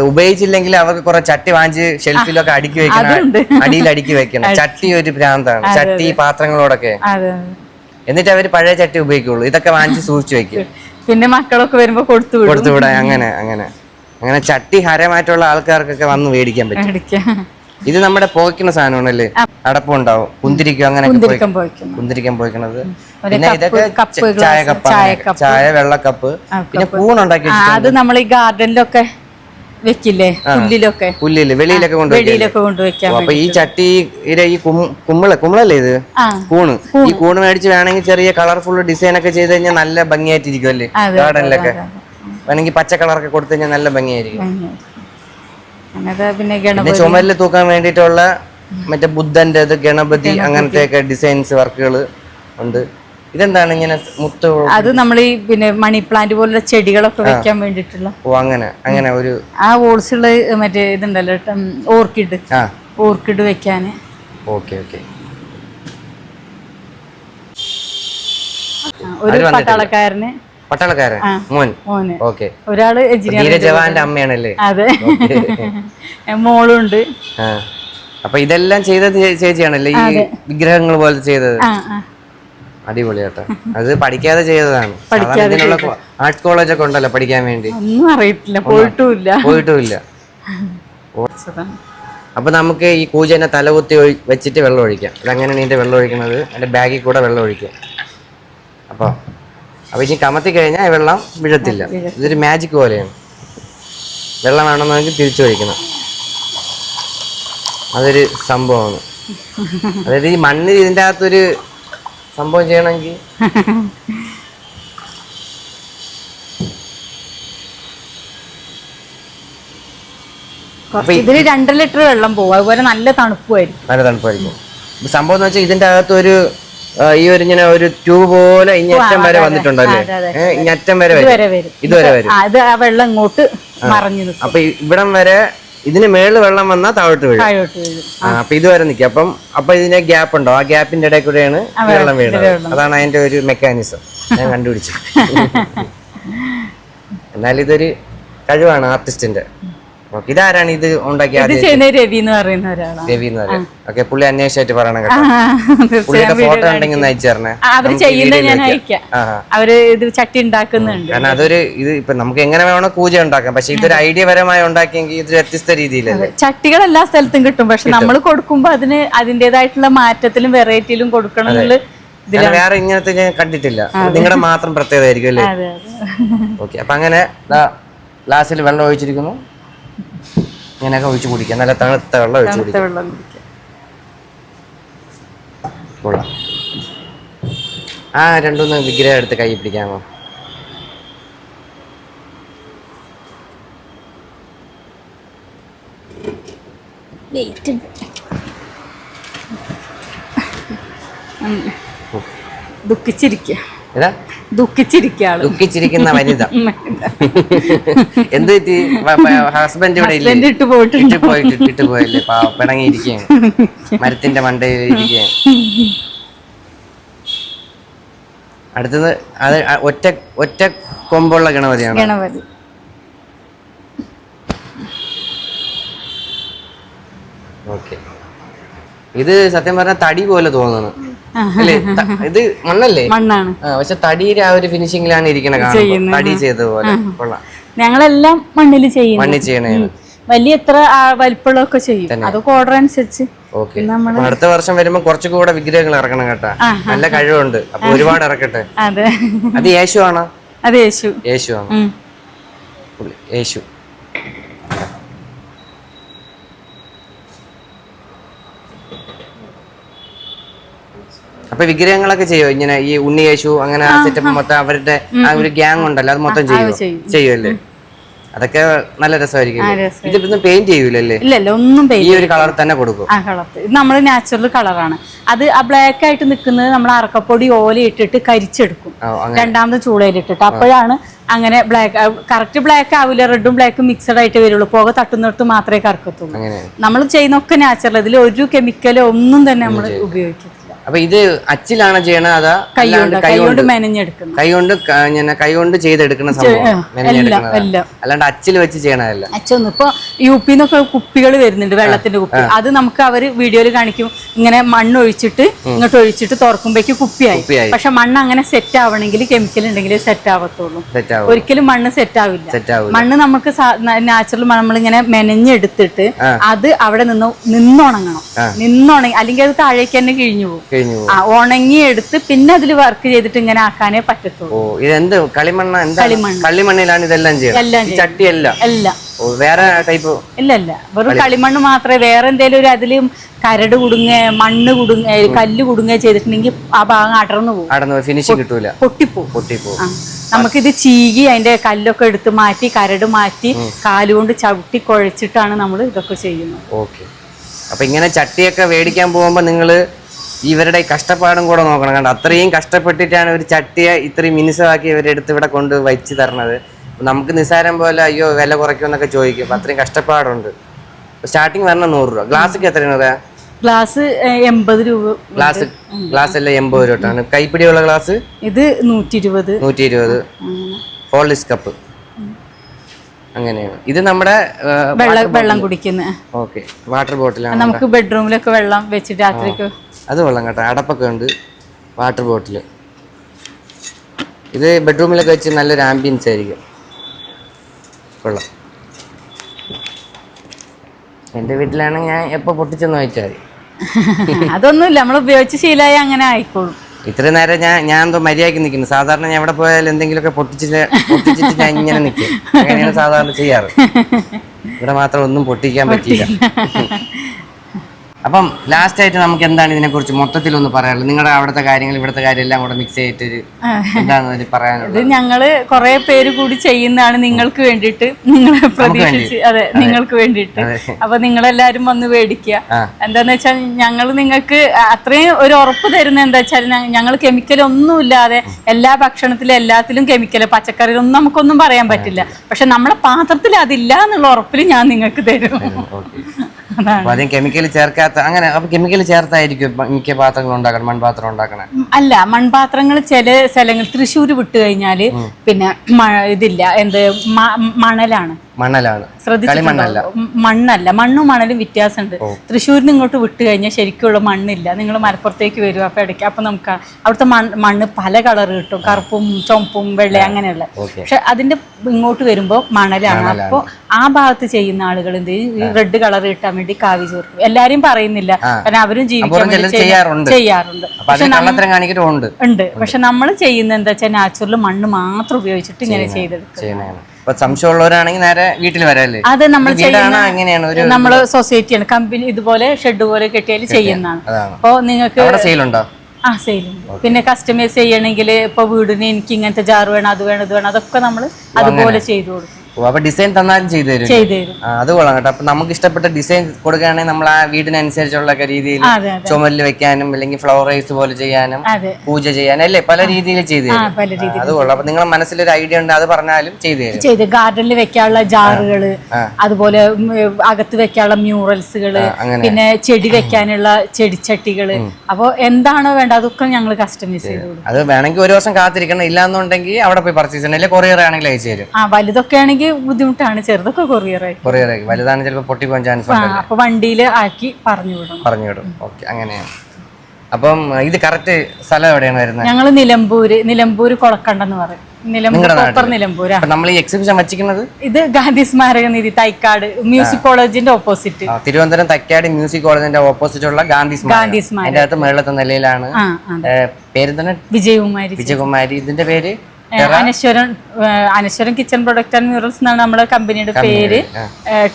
ഉപയോഗിച്ചില്ലെങ്കിൽ അവർക്ക് കുറെ ചട്ടി വാങ്ങിച്ച് ഷെൽഫിലൊക്കെ അടുക്കി വെക്കണം. അടിയിൽ അടുക്കി വെക്കണം. ചട്ടി ഒരു ഭ്രാന്താണ്. ചട്ടി പാത്രങ്ങളോടൊക്കെ. എന്നിട്ട് അവർ പഴയ ചട്ടി ഉപയോഗിക്കുള്ളൂ. ഇതൊക്കെ വാങ്ങിച്ച് സൂക്ഷിച്ചു വെക്കും. പിന്നെ മക്കളൊക്കെ വരുമ്പോ കൊടുത്തു വിടും. കൊടുത്തുവിടാൻ അങ്ങനെ അങ്ങനെ. അങ്ങനെ ചട്ടി ഹരമായിട്ടുള്ള ആൾക്കാർക്കൊക്കെ വന്ന് മേടിക്കാൻ പറ്റും. ഇത് നമ്മുടെ പോയിക്കുന്ന സാധനമാണല്ലേ? അടപ്പുണ്ടാവും കുന്തിരിക്കും അങ്ങനെ കുന്തിരിക്കാൻ പോയിക്കണത് പിന്നെ ഇതൊക്കെ ചായ കപ്പ് ചായ വെള്ളക്കപ്പ് പിന്നെ കൂണുണ്ടാക്കി അത് നമ്മൾ ഈ ഗാർഡനിലൊക്കെ വെക്കില്ലേ? പുല്ലിലൊക്കെ. പുല്ലിൽ വെളിയിലൊക്കെ കൊണ്ടുപോയി വെളിയിലൊക്കെ കൊണ്ടുവെക്കാം അപ്പൊ ഈ ചട്ടി ഈ കും- കുമ്മിള കുമ്മിളല്ലേ ഇത്? കൂണ്. ഈ കൂണ് മേടിച്ച് വേണമെങ്കിൽ ചെറിയ കളർഫുൾ ഡിസൈൻ ഒക്കെ ചെയ്ത് കഴിഞ്ഞാൽ നല്ല ഭംഗിയായിട്ടിരിക്കും അല്ലേ? ഗാർഡനിലൊക്കെ. വേണമെങ്കിൽ പച്ച കളറൊക്കെ കൊടുത്തു കഴിഞ്ഞാൽ നല്ല ഭംഗിയായിരിക്കും. അങ്ങനത്തെ പിന്നെ പിന്നെ ഗണപതി. ചുമരിൽ തൂക്കാൻ വേണ്ടിയിട്ടുള്ള മറ്റേ ബുദ്ധന്റെ ഇത് ഗണപതി അങ്ങനത്തെ ഒക്കെ ഡിസൈൻസ് വർക്കുകൾ ഉണ്ട്. ഇതെന്താണ് ഇങ്ങനെ മുത്ത് അത് നമ്മൾ ഈ പിന്നെ മണി പ്ലാന്റ് പോലുള്ള ചെടികളൊക്കെ വെക്കാൻ വേണ്ടിയിട്ടുള്ള. ഓ അങ്ങനെ അങ്ങനെ ഒരു ആ ഓൾസുള്ള മറ്റേ ഇതുണ്ടല്ലോ ഉം, ഓർക്കിഡ്. ആ. ഓർക്കിഡ് വെക്കാൻ. Okay okay. ഒരു പട്ടാളക്കാരന്. പട്ടാളക്കാരൻ? മോൻ? ഓക്കെ. ഒരാൾ ജവാന്റെ ധീരജവാന്റെ അമ്മയാണല്ലേ? അതെ. മോളുണ്ട്. അപ്പൊ ഇതെല്ലാം ചെയ്തത് ചേച്ചിയാണല്ലേ ഈ വിഗ്രഹങ്ങൾ പോലെ ചെയ്തത്? ആ ആ. അടിപൊളി കേട്ടോ. അത് പഠിക്കാതെ ചെയ്തതാണ്. ഇതിനുള്ള ആർട്സ് കോളേജ് ഒക്കെ ഉണ്ടല്ലോ പഠിക്കാൻ വേണ്ടി. ഒന്നും അറിയത്തില്ല. പോയിട്ടുമില്ല. പോയിട്ടുമില്ല. അപ്പൊ നമുക്ക് ഈ കൂജനെ തലകുത്തി വെച്ചിട്ട് വെള്ളം ഒഴിക്കാം. ഇതങ്ങനെയാണ് ഇതിന്റെ വെള്ളം ഒഴിക്കുന്നത്? അതിന്റെ ബാഗിൽ കൂടെ വെള്ളം ഒഴിക്കാം. അപ്പൊ അപ്പൊ ഇനി കമത്തി കഴിഞ്ഞാൽ വെള്ളം വീഴത്തില്ല. ഇതൊരു മാജിക് പോലെയാണ്. വെള്ളം വേണമെന്നെങ്കിൽ വയ്ക്കണം അതൊരു സംഭവമാണ്. അതായത് ഈ മണ്ണിൽ ഇതിന്റെ അകത്തൊരു സംഭവം ചെയ്യണമെങ്കിൽ ഇതിന് രണ്ടര ലിറ്റർ വെള്ളം പോകും അതുപോലെ നല്ല തണുപ്പായിരിക്കും നല്ല തണുപ്പായിരിക്കും. സംഭവം എന്ന് വെച്ചാൽ ഇതിന്റെ അകത്തൊരു ഈ ഒരു ഇങ്ങനെ ഒരു ട്യൂബ് പോലെ ഇഞ്ഞറ്റം വരെ വന്നിട്ടുണ്ടല്ലേ ഇഞ്ഞറ്റം വരെ വരും. ഇതുവരെ വരും. അത് ആ, വെള്ളം ഇങ്ങോട്ട് മറഞ്ഞു അപ്പൊ ഇവിടം വരെ ഇതിന് മേളിൽ വെള്ളം വന്നാൽ താഴോട്ട് വീഴും. അപ്പൊ ഇതുവരെ നിൽക്കും അപ്പം അപ്പൊ ഇതിന് ഗ്യാപ്പ് ഉണ്ടോ? ആ ഗ്യാപ്പിന്റെ ഇടയിൽ കൂടെയാണ് വെള്ളം വീഴുന്നത് അതാണ് അതിന്റെ ഒരു മെക്കാനിസം ഞാൻ കണ്ടുപിടിച്ചു (laughs) (laughs) എന്നാൽ ഇതൊരു കഴിവാണ് ആർട്ടിസ്റ്റിന്റെ ഇതാരാണ് ഇത് ഉണ്ടാക്കിയത് രവി എന്ന് പറയുന്ന ഒരാളാണ്. രവി എന്ന് പറയാം ഓക്കെ പുള്ളി അന്വേഷിച്ചായിട്ട് പറയണം കേട്ടോ. പുള്ളിയുടെ ഫോട്ടോ ഉണ്ടെങ്കിൽ ഒന്ന് അയച്ചു തരണേ. അവർ ചെയ്യുന്നത് ഞാൻ അയക്കാം. അവർ ഇത് ചട്ടി ഉണ്ടാക്കുന്നുണ്ട്. കാരണം അതൊരു ഇത് ഇപ്പൊ നമുക്ക് എങ്ങനെ വേണോ പൂജ ഉണ്ടാക്കാം. പക്ഷെ ഇതൊരു ഐഡിയ പരമായി ഉണ്ടാക്കിയെങ്കിൽ ഇതൊരു വ്യത്യസ്ത രീതിയിലല്ലേ? ചട്ടികൾ എല്ലാ സ്ഥലത്തും കിട്ടും. പക്ഷെ നമ്മൾ കൊടുക്കുമ്പോ അതിന് അതിന്റേതായിട്ടുള്ള മാറ്റത്തിലും വെറൈറ്റിയിലും കൊടുക്കണം വേറെ ഇങ്ങനത്തെ ഞാൻ കണ്ടിട്ടില്ല. നിങ്ങളുടെ മാത്രം പ്രത്യേകത ആയിരിക്കും അല്ലേ? ഓക്കെ അപ്പൊ അങ്ങനെ ഗ്ലാസ്സിൽ വെള്ളം ഒഴിച്ചിരിക്കുന്നു. ഇങ്ങനെയൊക്കെ ഒഴിച്ചു കുടിക്കാം നല്ല തണുത്ത വെള്ളം ഒഴിച്ചു കുടിക്കാം വെള്ളം കുടിക്കാം കൊള്ളാം. ആ രണ്ടുമൂന്ന് വിഗ്രഹം എടുത്ത് കൈ പിടിക്കാമോ? ദുഃഖിച്ചിരിക്കുക. ഏതാ? ദുഃഖിച്ചിരിക്കുക ആൾ ദുഃഖിച്ചിരിക്കുന്ന (laughs) വനിത. എന്ത് പറ്റി? ഹസ്ബൻഡ് ഇവിടെ ഇല്ലേ? ഇട്ട് ഇട്ട് പോയിട്ട് ഇട്ടിട്ട് പോയല്ലേ? പിണങ്ങിയിരിക്കുകയാണ്. (laughs) മരത്തിന്റെ മണ്ടയിൽ ഇരിക്കുകയാണ്. അടുത്തത് അത് ഒറ്റ ഒറ്റ കൊമ്പുള്ള ഗണപതിയാണ്? ഗണപതി. ഓക്കെ. ഇത് സത്യം പറഞ്ഞാൽ തടി പോലെ തോന്നുന്നു. അല്ലേ? ഇത് മണ്ണല്ലേ? മണ്ണാണ്. പക്ഷെ തടിയുടെ ആ ഒരു ഫിനിഷിംഗിലാണ് ഇരിക്കണ തടി ചെയ്ത പോലെ കൊള്ളാം. ഞങ്ങളെല്ലാം മണ്ണിൽ ചെയ്യുന്നു മണ്ണിൽ ചെയ്യണേ. വലിയ എത്ര വലിപ്പമുള്ളതൊക്കെ ചെയ്യും. അതൊക്കെ ഓർഡർ അനുസരിച്ച് അടുത്ത വർഷം വരുമ്പോ കുറച്ചുകൂടെ വിഗ്രഹങ്ങൾ ഇറക്കണം കേട്ടാ. നല്ല കഴിവുണ്ട്. അപ്പൊ ഒരുപാട് ഇറക്കട്ടെ. അത്. യേശു ആണോ അത് യേശു. യേശു ആണ് യേശു. അപ്പൊ വിഗ്രഹങ്ങളൊക്കെ ചെയ്യോ? ഇങ്ങനെ ഈ ഉണ്ണി യേശു അങ്ങനെ സെറ്റപ്പ് മൊത്തം അവരുടെ ആ ഒരു ഗ്യാങ് ഉണ്ടല്ലോ അത് മൊത്തം ചെയ്യോ? ചെയ്യും. ചെയ്യുമല്ലേ അതൊക്കെ നല്ല രസമായിരിക്കും ആ, രസം. ഇതിപ്പോ പെയിന്റ് ചെയ്യൂലല്ലേ? ഇല്ല ഒന്നും ഈ ഒരു കളർ തന്നെ കൊടുക്കും. ആ കളർ ഇത് നമ്മൾ നാച്ചുറൽ കളറാണ് അത് ആ ബ്ലാക്ക് ആയിട്ട് നിൽക്കുന്നത് നമ്മൾ അറക്കപ്പൊടി ഓല ഇട്ടിട്ട് കരിച്ചെടുക്കും. ആ, രണ്ടാമത് ചൂളയിലിട്ടിട്ട്. അപ്പോഴാണ് അങ്ങനെ ബ്ലാക്ക് കറക്റ്റ് ബ്ലാക്ക് ആവില്ല റെഡും ബ്ലാക്കും മിക്സഡ് ആയിട്ട് വരുള്ളൂ. പുക തട്ടുന്നിടത്ത് മാത്രമേ കറക്കത്തുള്ളൂ. നമ്മൾ ചെയ്യുന്നൊക്കെ നാച്ചുറൽ ഇതിൽ ഒരു കെമിക്കലോ ഒന്നും തന്നെ നമ്മൾ ഉപയോഗിക്കത്തില്ല. അപ്പൊ ഇത് അച്ചിലാണ് ചെയ്യണത് അതാ കൈകൊണ്ട് കൈകൊണ്ട് കൈകൊണ്ട്? കൈകൊണ്ട് കൊണ്ട് ഇങ്ങനെ ചെയ്തെടുക്കുന്ന സംഭവം. മെനഞ്ഞെടുക്കുന്നതാ. അല്ലാണ്ട് അച്ചിൽ വെച്ച് ചെയ്യണതല്ല. അച്ഛന്ന് ഇപ്പൊ യു പി നിന്നൊക്കെ കുപ്പികൾ വരുന്നുണ്ട് വെള്ളത്തിന്റെ കുപ്പി. അത് നമുക്ക് അവർ വീഡിയോയിൽ കാണിക്കും. ഇങ്ങനെ മണ്ണ് ഒഴിച്ചിട്ട് ഇങ്ങോട്ട് ഒഴിച്ചിട്ട് തുറക്കുമ്പോഴേക്ക് കുപ്പിയായി. പക്ഷെ മണ്ണ് അങ്ങനെ സെറ്റ് ആവണമെങ്കിൽ കെമിക്കൽ ഉണ്ടെങ്കിൽ സെറ്റ് ആവത്തുള്ളൂ. ഒരിക്കലും മണ്ണ് സെറ്റ് ആവില്ല. മണ്ണ് നമുക്ക് നാച്ചുറൽ മണ്ണ് നമ്മളിങ്ങനെ മെനഞ്ഞെടുത്തിട്ട് അത് അവിടെ നിന്ന് നിന്നുണങ്ങണം. നിന്നുണങ്ങി അല്ലെങ്കിൽ അത് താഴേക്ക് തന്നെ കിഴിഞ്ഞു പോകും. ഉണങ്ങി എടുത്ത് പിന്നെ അതിൽ വർക്ക് ചെയ്തിട്ട് ഇങ്ങനെ ആക്കാനേ പറ്റത്തുള്ളൂ. ഓ ഇതെന്ത് കളിമണ്ണ എന്താ കളിമണ്ണിലാണ് ഇതെല്ലാം ചെയ്യുന്നത്? ചട്ടി ചട്ടിയല്ല? എല്ലാം വേറെ ടൈപ്പ്? ഇല്ല ഇല്ല വെറും കളിമണ്ണ് മാത്രമേ വേറെ എന്തെങ്കിലും ഒരു അതിലും കരട് കുടുങ്ങ മണ്ണ് കുടുങ്ങ കല്ല് കുടുങ്ങ ചെയ്തിട്ടുണ്ടെങ്കിൽ ആ ഭാഗം അടർന്നു പോകും. അടർന്നു ഫിനിഷിംഗ് കിട്ടൂല. പൊട്ടിപ്പോ. നമുക്കിത് ചീകി അതിന്റെ കല്ലൊക്കെ എടുത്ത് മാറ്റി കരട് മാറ്റി കാലുകൊണ്ട് ചവിട്ടി കുഴച്ചിട്ടാണ് നമ്മൾ ഇതൊക്കെ ചെയ്യുന്നത്. ഓക്കെ. അപ്പൊ ഇങ്ങനെ ചട്ടിയൊക്കെ മേടിക്കാൻ പോകുമ്പോ നിങ്ങൾ ഇവരുടെ കഷ്ടപ്പാടും കൂടെ നോക്കണം. കണ്ടോ? അത്രയും കഷ്ടപ്പെട്ടിട്ടാണ് ഒരു ചട്ടിയെ ഇത്രയും മിനുസമാക്കി ഇവരെടുത്ത് ഇവിടെ കൊണ്ട് വച്ച് തരണത്. നമുക്ക് നിസ്സാരം പോലെ അയ്യോ വില കുറയ്ക്കുമെന്നൊക്കെ ചോദിക്കും. അപ്പൊ അത്രയും കഷ്ടപ്പാടുണ്ട്. സ്റ്റാർട്ടിങ് വരണം നൂറ് രൂപ. ഗ്ലാസ്സൊക്കെ എത്രയാണ് ഗ്ലാസ് എൺപത് രൂപ ഗ്ലാസ് ഗ്ലാസ് എല്ലാം എൺപത് രൂപ കൈപ്പിടിയുള്ള ഗ്ലാസ് ഇത് നൂറ്റി ഇരുപത് നൂറ്റി ഇരുപത് ഹോൾഡിസ് കപ്പ് അങ്ങനെയാണ്. ഇത് നമ്മുടെ വെള്ളം വെള്ളം കുടിക്കുന്ന. ഓക്കെ വാട്ടർ ബോട്ടിലാണ് നമുക്ക് ബെഡ്റൂമിലൊക്കെ വെള്ളം വെച്ചിട്ട് രാത്രിക്ക് അത് വെള്ളം കേട്ടോ. അടപ്പൊക്കെ ഉണ്ട്. വാട്ടർ ബോട്ടിൽ ഇത് ബെഡ്റൂമിലൊക്കെ വെച്ച് നല്ലൊരു ആംബിയൻസ് ആയിരിക്കും. കൊള്ളാം. എന്റെ വീട്ടിലാണെങ്കിൽ ഞാൻ എപ്പോൾ പൊട്ടിച്ചെന്ന് വായിച്ചാൽ മതി. (laughs) അതൊന്നുമില്ല. നമ്മൾ ഉപയോഗിച്ച് ശീലമായി അങ്ങനെ ആയിക്കോളും. ഇത്ര നേരം ഞാൻ ഞാൻ എന്തോ മര്യാദയ്ക്ക് നിൽക്കുന്നു സാധാരണ ഞാൻ എവിടെ പോയാലും എന്തെങ്കിലുമൊക്കെ പൊട്ടിച്ചിട്ട് പൊട്ടിച്ചിട്ട് ഞാൻ ഇങ്ങനെ നിൽക്കും. അങ്ങനെയാണ് സാധാരണ ചെയ്യാറ്. ഇവിടെ മാത്രം ഒന്നും പൊട്ടിക്കാൻ പറ്റിയില്ല. (laughs) അപ്പം ലാസ്റ്റ് ആയിട്ട് നമുക്ക് എന്താണ് ഇതിനെ കുറിച്ച് മൊത്തത്തിൽ ഒന്ന് പറയാനുള്ളത്? നിങ്ങളുടെ അവിടുത്തെ കാര്യങ്ങൾ ഇവിടുത്തെ കാര്യം എല്ലാം കൂടെ മിക്സ് ചെയ്തിട്ട് എന്താണ് പറയാനുള്ളത്? ഇത് ഞങ്ങൾ കുറെ പേര് കൂടി ചെയ്യുന്നതാണ് നിങ്ങൾക്ക് വേണ്ടിയിട്ട്. നിങ്ങളെ പ്രതീക്ഷിച്ച് അതെ നിങ്ങൾക്ക് വേണ്ടിയിട്ട്. അപ്പൊ നിങ്ങളെല്ലാരും വന്ന് മേടിക്കുക. എന്താന്ന് വെച്ചാൽ ഞങ്ങൾ നിങ്ങൾക്ക് അത്രയും ഒരു ഉറപ്പ് തരുന്ന എന്താ വെച്ചാൽ ഞങ്ങൾ കെമിക്കൽ ഒന്നും ഇല്ലാതെ എല്ലാ ഭക്ഷണത്തിലും എല്ലാത്തിലും കെമിക്കൽ പച്ചക്കറിയിലൊന്നും നമുക്കൊന്നും പറയാൻ പറ്റില്ല. പക്ഷെ നമ്മളെ പാത്രത്തിൽ അതില്ല എന്നുള്ള ഉറപ്പിൽ ഞാൻ നിങ്ങൾക്ക് തരും. അപ്പൊ അതിന് കെമിക്കൽ ചേർക്കാത്ത അങ്ങനെ അപ്പൊ കെമിക്കൽ ചേർത്തായിരിക്കും മിക്ക പാത്രങ്ങൾ ഉണ്ടാക്കണം മൺപാത്രം ഉണ്ടാക്കണേ. അല്ല മൺപാത്രങ്ങൾ ചില സ്ഥലങ്ങൾ തൃശ്ശൂർ വിട്ടു കഴിഞ്ഞാൽ പിന്നെ ഇതില്ല എന്ത് മണലാണ്. മണലാണ്. ശ്രദ്ധിച്ചിട്ടുണ്ടോ? മണ്ണല്ല. മണ്ണും മണലും വ്യത്യാസമുണ്ട്. തൃശ്ശൂരിൽ നിന്ന് ഇങ്ങോട്ട് വിട്ടു കഴിഞ്ഞാൽ ശരിക്കുള്ള മണ്ണില്ല. നിങ്ങൾ മലപ്പുറത്തേക്ക് വരും. അപ്പൊ ഇടയ്ക്ക് അപ്പൊ നമുക്ക് അവിടുത്തെ മണ്ണ് പല കളർ കിട്ടും. കറുപ്പും ചുമപ്പും വെള്ളയും അങ്ങനെയുള്ള. പക്ഷെ അതിന്റെ ഇങ്ങോട്ട് വരുമ്പോൾ മണലാണ്. അപ്പോൾ ആ ഭാഗത്ത് ചെയ്യുന്ന ആളുകൾ എന്ത് റെഡ് കളർ കിട്ടാൻ വേണ്ടി കാവി ചേർക്കും. എല്ലാരും പറയുന്നില്ല. കാരണം അവരും ജീവിക്കാൻ ചെയ്യാറുണ്ട്. ചെയ്യാറുണ്ട്. ഉണ്ട്. പക്ഷെ നമ്മൾ ചെയ്യുന്ന എന്താ വെച്ചാൽ നാച്ചുറൽ മണ്ണ് മാത്രം ഉപയോഗിച്ചിട്ട് ഇങ്ങനെ ചെയ്തെടുക്കും അപ്പൊ സംശയമുള്ളവരാണെങ്കിൽ നേരെ വീട്ടിൽ വരാല്ലേ? അത് നമ്മൾ ചെയ്യുന്ന നമ്മൾ സൊസൈറ്റിയാണ് കമ്പനി ഇതുപോലെ ഷെഡ് പോലെ കെട്ടിയാൽ ചെയ്യുന്നതാണ്. അപ്പോൾ നിങ്ങൾക്ക് ആ സെയിലും പിന്നെ കസ്റ്റമൈസ് ചെയ്യണമെങ്കിൽ ഇപ്പോൾ വീടിന് എനിക്ക് ഇങ്ങനത്തെ ജാറ് വേണം അത് വേണം ഇത് വേണം അതൊക്കെ നമ്മൾ അതുപോലെ ചെയ്തു കൊടുക്കും. അപ്പൊ ഡിസൈൻ തന്നാലും ചെയ്തു തരും അത് കൊള്ളാം കേട്ടോ. അപ്പൊ നമുക്ക് ഇഷ്ടപ്പെട്ട ഡിസൈൻ കൊടുക്കുകയാണെങ്കിൽ നമ്മൾ ആ വീടിനനുസരിച്ചുള്ള രീതിയിൽ ചുമൽ ചുമലിൽ വെക്കാനും അല്ലെങ്കിൽ ഫ്ലവറൈസ് പോലെ ചെയ്യാനും പൂജ ചെയ്യാനും അല്ലേ? പല രീതിയിൽ ചെയ്തു തരും. അത് കൊള്ളാം. അപ്പൊ മനസ്സിൽ ഒരു ഐഡിയ ഉണ്ട് അത് പറഞ്ഞാലും ചെയ്തു തരും. ചെയ്ത് ഗാർഡനിൽ വെക്കാനുള്ള ജാറുകൾ അതുപോലെ അകത്ത് വെക്കാനുള്ള മ്യൂറൽസുകൾ പിന്നെ ചെടി വെക്കാനുള്ള ചെടിച്ചട്ടികൾ. അപ്പൊ എന്താണോ വേണ്ട അതൊക്കെ ഞങ്ങൾ കസ്റ്റമൈസ് ചെയ്തു അത് വേണമെങ്കിൽ ഒരു ദിവസം കാത്തിരിക്കണം. ഇല്ലാന്നുണ്ടെങ്കിൽ അവിടെ പോയി പർച്ചേസ് ചെയ്യണം. അല്ലെങ്കിൽ കൊറിയർ ആണെങ്കിൽ അയച്ചു തരും. ആ വലുതൊക്കെ ആണെങ്കിൽ ബുദ്ധിമുട്ടാണ്. ചെറുതൊക്കെ കൊറിയറായി കൊറിയർ ആയി വലുതാണ് ചിലപ്പോൾ പൊട്ടിപ്പോകാൻ ചാൻസ് അപ്പൊ വണ്ടിയിൽ ആക്കി പറഞ്ഞു വിടും. പറഞ്ഞു വിടും ഓക്കെ അങ്ങനെയാണ്. അപ്പം ഇത് കറക്റ്റ് സ്ഥലം എവിടെയാണ് വരുന്നത്? ഞങ്ങൾ നിലമ്പൂര് നിലമ്പൂര് കൊളക്കണ്ടെന്ന് പറയും. നിലമ്പൂർ കോപ്പർ നിലമ്പൂരാ. നമ്മൾ ഈ എക്സിബിഷൻ വച്ചിരിക്കുന്നത്? ഇത് ഗാന്ധി സ്മാരക നിധി തൈക്കാട് മ്യൂസിക് കോളേജിന്റെ ഓപ്പോസിറ്റ് തിരുവനന്തപുരം തൈക്കാട് മ്യൂസിക് കോളേജിന്റെ ഓപ്പോസിറ്റ് ഉള്ള ഗാന്ധി ഗാന്ധി സ്മാരക. അതിന്റെ അകത്ത് മേളത്തെ നിലയിലാണ്. പേര് തന്നെ വിജയകുമാരി വിജയകുമാരി. ഇതിന്റെ പേര്? Anaswaran Anaswaran kitchen product and murals എന്നാണ് നമ്മുടെ കമ്പനിയുടെ പേര്.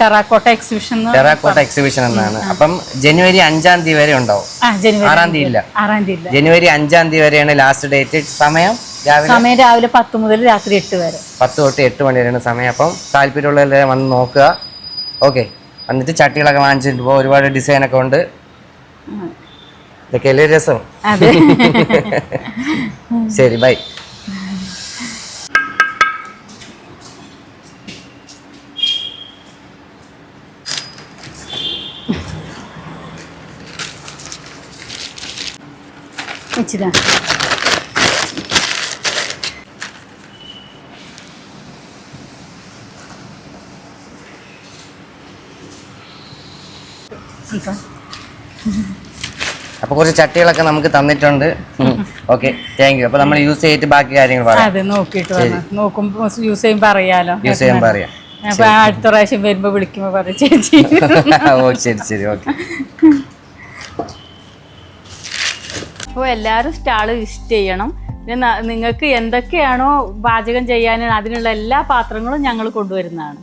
ടെറാക്കോട്ട എക്സിബിഷൻ ടെറാക്കോട്ട എക്സിബിഷൻ എന്നാണ്. അപ്പം ജനുവരി അഞ്ചാം തീയതി വരെ ഉണ്ടാവും. ആറാം തീയതി. ഇല്ല ആറാം തീയതി ജനുവരി അഞ്ചാം തീയതി വരെയാണ് ലാസ്റ്റ് ഡേറ്റ് സമയം സമയം രാവിലെ പത്ത് മുതൽ രാത്രി എട്ട് വരെ. പത്ത് തൊട്ട് എട്ട് മണി വരെയാണ് സമയം. അപ്പം താല്പര്യമുള്ളവരെല്ലാം വന്ന് നോക്കുക. ഓക്കെ എന്നിട്ട് ചട്ടികളൊക്കെ വാങ്ങിച്ചിട്ട് പോകും ഒരുപാട് ഡിസൈനൊക്കെ ഉണ്ട്. ഇതൊക്കെ അല്ലേ രസം? (laughs) ശരി ബൈ എന്താ? അപ്പൊ കുറച്ച് ചട്ടികളൊക്കെ നമുക്ക് തന്നിട്ടുണ്ട്. Okay thank you. അപ്പൊ നമ്മൾ യൂസ് ചെയ്തിട്ട് ബാക്കി കാര്യങ്ങൾ പറയാം. അതെ നോക്കിയിട്ട് നോക്കുമ്പോ യൂസ് ചെയ്യുമ്പോ അറിയാലോ. യൂസ് ചെയ്യുമ്പോ പറയാം അപ്പൊ അടുത്ത പ്രാവശ്യം വരുമ്പോ വിളിക്കുമ്പോ പറയാം ചേച്ചി. (laughs) ഓ ശരി ശരി. ഓക്കെ. (laughs) അപ്പോൾ എല്ലാവരും സ്റ്റാൾ വിസിറ്റ് ചെയ്യണം. പിന്നെ നിങ്ങൾക്ക് എന്തൊക്കെയാണോ പാചകം ചെയ്യാൻ അതിനുള്ള എല്ലാ പാത്രങ്ങളും ഞങ്ങൾ കൊണ്ടുവരുന്നതാണ്.